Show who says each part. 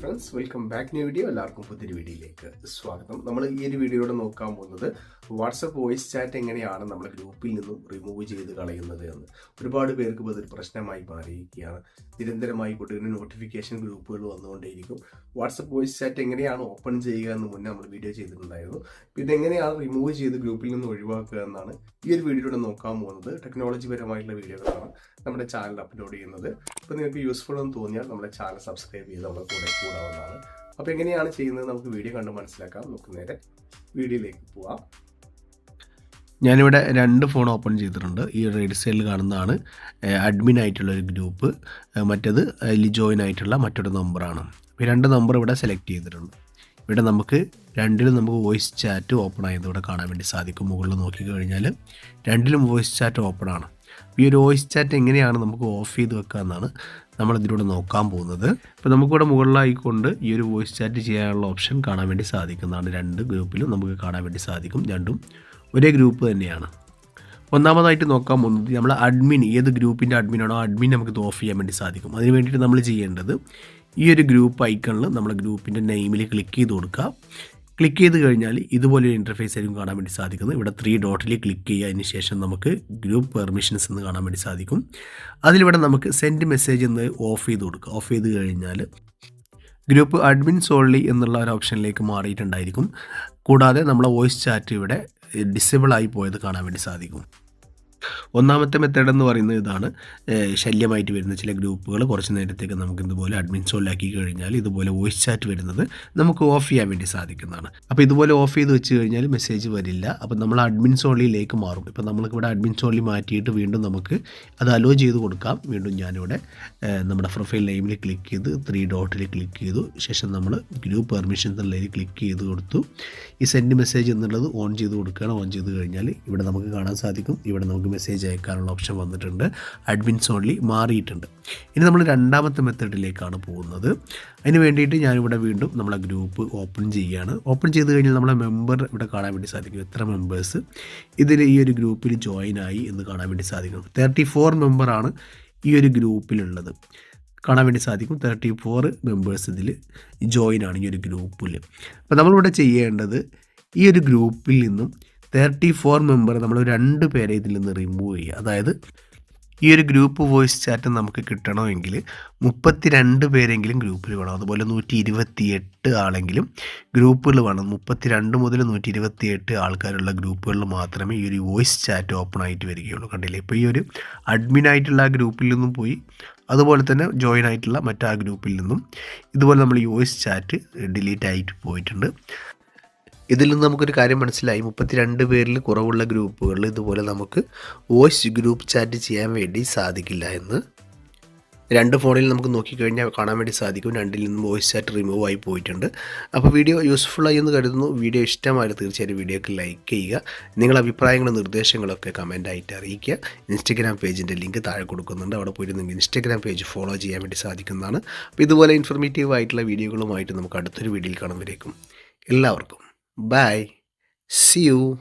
Speaker 1: Friends welcome back new video എല്ലാവർക്കും പുതിയൊരു വീഡിയോയിലേക്ക് സ്വാഗതം. നമ്മൾ ഈ ഒരു വീഡിയോയുടെ നോക്കാൻ പോകുന്നത് വാട്സപ്പ് വോയിസ് ചാറ്റ് എങ്ങനെയാണ് നമ്മൾ ഗ്രൂപ്പിൽ നിന്നും റിമൂവ് ചെയ്ത് കളയുന്നത് എന്ന്. ഒരുപാട് പേർക്ക് അതൊരു പ്രശ്നമായി മാറിയിരിക്കുകയാണ്. നിരന്തരമായി കുട്ടികളുടെ നോട്ടിഫിക്കേഷൻ ഗ്രൂപ്പുകൾ വന്നുകൊണ്ടേയിരിക്കും. വാട്സപ്പ് വോയിസ് ചാറ്റ് എങ്ങനെയാണ് ഓപ്പൺ ചെയ്യുക എന്ന് മുന്നേ നമ്മൾ വീഡിയോ ചെയ്തിട്ടുണ്ടായിരുന്നു. പിന്നെ എങ്ങനെയാണ് റിമൂവ് ചെയ്ത് ഗ്രൂപ്പിൽ നിന്ന് ഒഴിവാക്കുക എന്നാണ് ഈ ഒരു വീഡിയോയുടെ നോക്കാൻ പോകുന്നത്. ടെക്നോളജി പരമായിട്ടുള്ള വീഡിയോകളാണ് നമ്മുടെ ചാനൽ അപ്ലോഡ് ചെയ്യുന്നത്. അപ്പോൾ നിങ്ങൾക്ക് യൂസ്ഫുൾ എന്ന് തോന്നിയാൽ നമ്മുടെ ചാനൽ സബ്സ്ക്രൈബ് ചെയ്ത് നമ്മുടെ കൂടെ കൂടാവുന്നതാണ്. അപ്പോൾ എങ്ങനെയാണ് ചെയ്യുന്നത് നമുക്ക് വീഡിയോ കണ്ട് മനസ്സിലാക്കാം. നമുക്ക് നേരെ വീഡിയോയിലേക്ക് പോവാം.
Speaker 2: ഞാനിവിടെ രണ്ട് ഫോൺ ഓപ്പൺ ചെയ്തിട്ടുണ്ട്. ഈ റൈഡ് സൈഡിൽ കാണുന്നതാണ് അഡ്മിൻ ആയിട്ടുള്ള ഒരു ഗ്രൂപ്പ് മറ്റത് മറ്റേത് അതിൽ ജോയിൻ ആയിട്ടുള്ള മറ്റൊരു നമ്പറാണ്. ഈ രണ്ട് നമ്പർ ഇവിടെ സെലക്ട് ചെയ്തിട്ടുണ്ട്. ഇവിടെ നമുക്ക് രണ്ടിലും നമുക്ക് വോയിസ് ചാറ്റ് ഓപ്പൺ ആയത് ഇവിടെ കാണാൻ വേണ്ടി സാധിക്കും. മുകളിൽ നോക്കി കഴിഞ്ഞാൽ രണ്ടിലും വോയിസ് ചാറ്റ് ഓപ്പൺ ആണ്. ഈ ഒരു വോയിസ് ചാറ്റ് എങ്ങനെയാണ് നമുക്ക് ഓഫ് ചെയ്ത് വെക്കുക എന്നാണ് നമ്മൾ ഇതിലൂടെ നോക്കാൻ പോകുന്നത്. ഇപ്പോൾ നമുക്കിവിടെ മുകളിലായിക്കൊണ്ട് ഈ ഒരു വോയിസ് ചാറ്റ് ചെയ്യാനുള്ള ഓപ്ഷൻ കാണാൻ വേണ്ടി സാധിക്കുന്നതാണ്. രണ്ട് ഗ്രൂപ്പിലും നമുക്ക് കാണാൻ വേണ്ടി സാധിക്കും. രണ്ടും ഒരേ ഗ്രൂപ്പ് തന്നെയാണ്. ഒന്നാമതായിട്ട് നോക്കാൻ പോകുന്നത് നമ്മൾ അഡ്മിൻ ഏത് ഗ്രൂപ്പിന്റെ അഡ്മിനാണോ അഡ്മിൻ നമുക്ക് ഇത് ഓഫ് ചെയ്യാൻ വേണ്ടി സാധിക്കും. അതിന് വേണ്ടിയിട്ട് നമ്മൾ ചെയ്യേണ്ടത് ഈ ഒരു ഗ്രൂപ്പ് ഐക്കണിൽ നമ്മൾ ഗ്രൂപ്പിന്റെ നെയിമിൽ ക്ലിക്ക് ചെയ്ത് കൊടുക്കുക. ക്ലിക്ക് ചെയ്ത് കഴിഞ്ഞാൽ ഇതുപോലൊരു ഇന്റർഫേസ് ആയിരിക്കും കാണാൻ വേണ്ടി സാധിക്കുന്നത്. ഇവിടെ ത്രീ ഡോട്ടിൽ ക്ലിക്ക് ചെയ്യുക ശേഷം നമുക്ക് ഗ്രൂപ്പ് പെർമിഷൻസ് എന്ന് കാണാൻ വേണ്ടി സാധിക്കും. അതിലിവിടെ നമുക്ക് സെൻഡ് മെസ്സേജ് എന്ന് ഓഫ് ചെയ്ത് കൊടുക്കുക. ഓഫ് ചെയ്ത് കഴിഞ്ഞാൽ ഗ്രൂപ്പ് അഡ്മിൻ സോൾലി എന്നുള്ള ഒരു ഓപ്ഷനിലേക്ക് മാറിയിട്ടുണ്ടായിരിക്കും. കൂടാതെ നമ്മളെ വോയിസ് ചാറ്റ് ഇവിടെ ഡിസേബിൾ ആയി പോയത് കാണാൻ വേണ്ടി സാധിക്കും. ഒന്നാമത്തെ മെത്തേഡ് എന്ന് പറയുന്നത് ഇതാണ്. ശല്യമായിട്ട് വരുന്ന ചില ഗ്രൂപ്പുകൾ കുറച്ച് നേരത്തേക്ക് നമുക്ക് ഇതുപോലെ അഡ്മിൻ സോളിലാക്കി കഴിഞ്ഞാൽ ഇതുപോലെ വോയിസ് ചാറ്റ് വരുന്നത് നമുക്ക് ഓഫ് ചെയ്യാൻ വേണ്ടി സാധിക്കുന്നതാണ്. അപ്പോൾ ഇതുപോലെ ഓഫ് ചെയ്ത് വെച്ച് കഴിഞ്ഞാൽ മെസ്സേജ് വരില്ല. അപ്പോൾ നമ്മൾ അഡ്മിൻ സോളിയിലേക്ക് മാറും. ഇപ്പോൾ നമ്മൾക്കിവിടെ അഡ്മിൻ സോളി മാറ്റിയിട്ട് വീണ്ടും നമുക്ക് അത് അലോ ചെയ്ത് കൊടുക്കാം. വീണ്ടും ഞാനിവിടെ നമ്മുടെ പ്രൊഫൈൽ നെയിമിൽ ക്ലിക്ക് ചെയ്ത് ത്രീ ഡോട്ടിൽ ക്ലിക്ക് ചെയ്തു. ശേഷം നമ്മൾ ഗ്രൂപ്പ് പെർമിഷൻ എന്നുള്ളതിൽ ക്ലിക്ക് ചെയ്ത് കൊടുത്തു. ഈ സെൻഡ് മെസ്സേജ് എന്നുള്ളത് ഓൺ ചെയ്ത് കൊടുക്കുകയാണ്. ഓൺ ചെയ്ത് കഴിഞ്ഞാൽ ഇവിടെ നമുക്ക് കാണാൻ സാധിക്കും. ഇവിടെ നമുക്ക് മെസ്സേജ് അയക്കാനുള്ള ഓപ്ഷൻ വന്നിട്ടുണ്ട്. അഡ്മിൻസ് ഓൺലി മാറിയിട്ടുണ്ട്. ഇനി നമ്മൾ രണ്ടാമത്തെ മെത്തേഡിലേക്കാണ് പോകുന്നത്. അതിന് വേണ്ടിയിട്ട് ഞാനിവിടെ വീണ്ടും നമ്മളെ ഗ്രൂപ്പ് ഓപ്പൺ ചെയ്യുകയാണ് ഓപ്പൺ ചെയ്ത് കഴിഞ്ഞാൽ നമ്മളെ മെമ്പർ ഇവിടെ കാണാൻ വേണ്ടി സാധിക്കും. എത്ര മെമ്പേഴ്സ് ഇതിൽ ഈ ഒരു ഗ്രൂപ്പിൽ ജോയിൻ ആയി എന്ന് കാണാൻ വേണ്ടി സാധിക്കും. തേർട്ടി ഫോർ മെമ്പറാണ് ഈ ഒരു ഗ്രൂപ്പിലുള്ളത് കാണാൻ വേണ്ടി സാധിക്കും. തേർട്ടി ഫോർ മെമ്പേഴ്സ് ഇതിൽ ജോയിൻ ആണ് ഈ ഒരു ഗ്രൂപ്പിൽ അപ്പോൾ നമ്മളിവിടെ ചെയ്യേണ്ടത് ഈ ഒരു ഗ്രൂപ്പിൽ നിന്നും തേർട്ടി ഫോർ മെമ്പർ നമ്മൾ രണ്ട് പേരെ ഇതിൽ നിന്ന് റിമൂവ് ചെയ്യുക. അതായത് ഈ ഒരു ഗ്രൂപ്പ് വോയിസ് ചാറ്റ് നമുക്ക് കിട്ടണമെങ്കിൽ മുപ്പത്തി രണ്ട് പേരെങ്കിലും ഗ്രൂപ്പിൽ വേണം. അതുപോലെ നൂറ്റി ഇരുപത്തി എട്ട് ആളെങ്കിലും ഗ്രൂപ്പുകൾ വേണം. മുപ്പത്തി രണ്ട് മുതൽ നൂറ്റി ഇരുപത്തി എട്ട് ആൾക്കാരുള്ള ഗ്രൂപ്പുകളിൽ മാത്രമേ ഈ ഒരു വോയിസ് ചാറ്റ് ഓപ്പൺ ആയിട്ട് വരികയുള്ളൂ. കണ്ടില്ലേ? ഇപ്പോൾ ഈ ഒരു അഡ്മിൻ ആയിട്ടുള്ള ആ ഗ്രൂപ്പിൽ നിന്നും പോയി. അതുപോലെ തന്നെ ജോയിൻ ആയിട്ടുള്ള മറ്റാ ഗ്രൂപ്പിൽ നിന്നും ഇതുപോലെ നമ്മൾ ഈ വോയിസ് ചാറ്റ് ഡിലീറ്റ് ആയിട്ട് പോയിട്ടുണ്ട്. ഇതിൽ നിന്ന് നമുക്കൊരു കാര്യം മനസ്സിലായി. മുപ്പത്തിരണ്ട് പേരിൽ കുറവുള്ള ഗ്രൂപ്പുകളിൽ ഇതുപോലെ നമുക്ക് വോയിസ് ഗ്രൂപ്പ് ചാറ്റ് ചെയ്യാൻ വേണ്ടി സാധിക്കില്ല എന്ന്. രണ്ട് ഫോണിൽ നമുക്ക് നോക്കിക്കഴിഞ്ഞാൽ കാണാൻ വേണ്ടി സാധിക്കും. രണ്ടിൽ നിന്നും വോയിസ് ചാറ്റ് റിമൂവ് ആയി പോയിട്ടുണ്ട്. അപ്പോൾ വീഡിയോ യൂസ്ഫുള്ളായി എന്ന് കരുതുന്നു. വീഡിയോ ഇഷ്ടമായാലും തീർച്ചയായും വീഡിയോക്ക് ലൈക്ക് ചെയ്യുക. നിങ്ങളുടെ അഭിപ്രായങ്ങളും നിർദ്ദേശങ്ങളൊക്കെ കമന്റായിട്ട് അറിയിക്കുക. ഇൻസ്റ്റഗ്രാം പേജിന്റെ ലിങ്ക് താഴെ കൊടുക്കുന്നുണ്ട്. അവിടെ പോയിട്ട് നിങ്ങൾക്ക് ഇൻസ്റ്റഗ്രാം പേജ് ഫോളോ ചെയ്യാൻ വേണ്ടി സാധിക്കുന്നതാണ്. അപ്പോൾ ഇതുപോലെ ഇൻഫർമേറ്റീവ് ആയിട്ടുള്ള വീഡിയോകളുമായിട്ട് നമുക്ക് അടുത്തൊരു വീഡിയോയിൽ കാണുമ്പോഴേക്കും എല്ലാവർക്കും Bye. See you.